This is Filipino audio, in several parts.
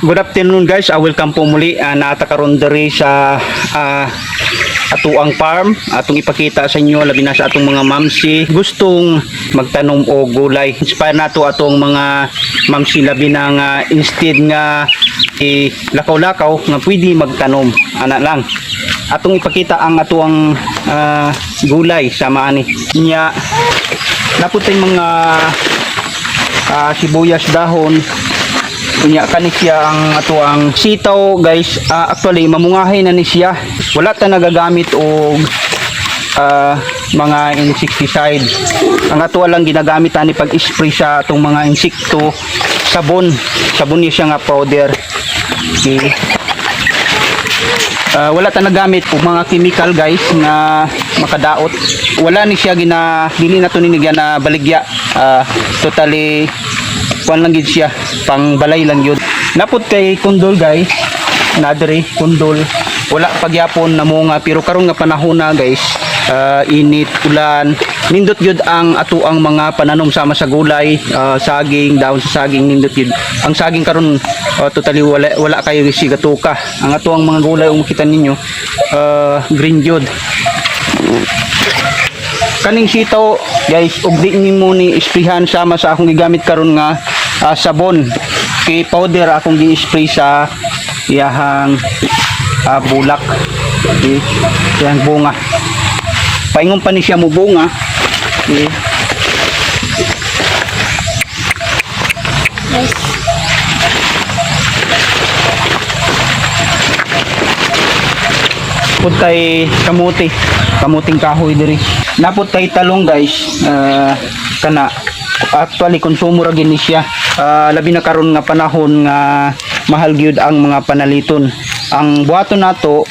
Good afternoon guys, uh, welcome po muli. Uh, naata karon diri sa uh, atuang farm. Atong ipakita sa inyo labi na sa atong mga mamsi. Gustong magtanom o gulay. Inspire nato atong mga mamsi labi na nga instead nga i lakaw-lakaw nga pwede magtanom. Ana lang. Atong ipakita ang atuang uh, gulay sa maani. Nya napot tayong mga ah, sibuyas dahon Unya kani siya ang ato ang sitaw guys. Ah, actually mamungahay na ni siya. Wala ta nagagamit og ah, mga insecticide. Ang ato lang ginagamit ani pag spray sa atong mga insekto. Sabon. Sabon niya siya nga powder. Okay. Ah, wala ta nagamit og mga chemical guys na makadaot. Wala ni siya gina dili na to ninigyan na baligya. Ah, totally kuan lang gid siya pang balay lang yun. Napot kay kundol guys nadre kundol. Wala pagyapon na mo nga pero karon nga panahon na guys ah, init ulan. Nindot gyud ang ato ang mga pananom sama sa gulay ah, saging daon sa saging nindot gyud ang saging karon ah, totally wala wala kayo sigatuka ang ato ang mga gulay kung makita ninyo ah, green gyud kaning sitaw guys ug di nimo ni isprihan sama sa akong gigamit karon nga ah, sabon kay powder akong gi-spray sa iyahang ah, bulak okay. iyang bunga paingon pa ni siya mo bunga okay. Napot tay kamuti, kamuting kahoy diri. Napot tay talong guys, ah, kana actually konsumo ra gini siya. Ah, labi na karon nga panahon nga mahal gyud ang mga panaliton. Ang buhaton nato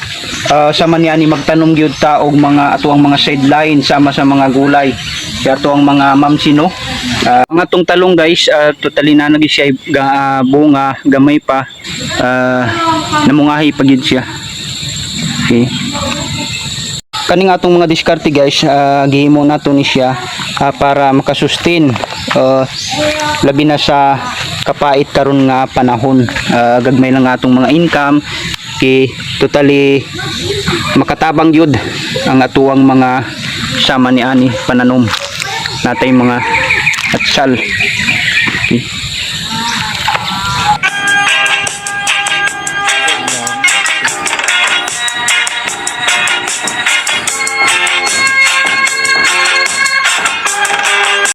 ah, sama ni ani magtanom gyud ta og mga ato ang mga sideline sama sa mga gulay. Kaya ato ang mga mamsino. Ah, ang atong talong guys, ah, totally na nagi siya ga- bunga, gamay pa. Ah, namungahi pa gyud siya. Okay. Kaning atong mga diskarte guys, uh, gihimo nato ni siya ah, para makasustain uh, labi na sa kapait karon nga panahon. Ah, gagmay lang atong mga income kay totally makatabang yud ang atuang mga sama ni ani pananom natay mga atsal.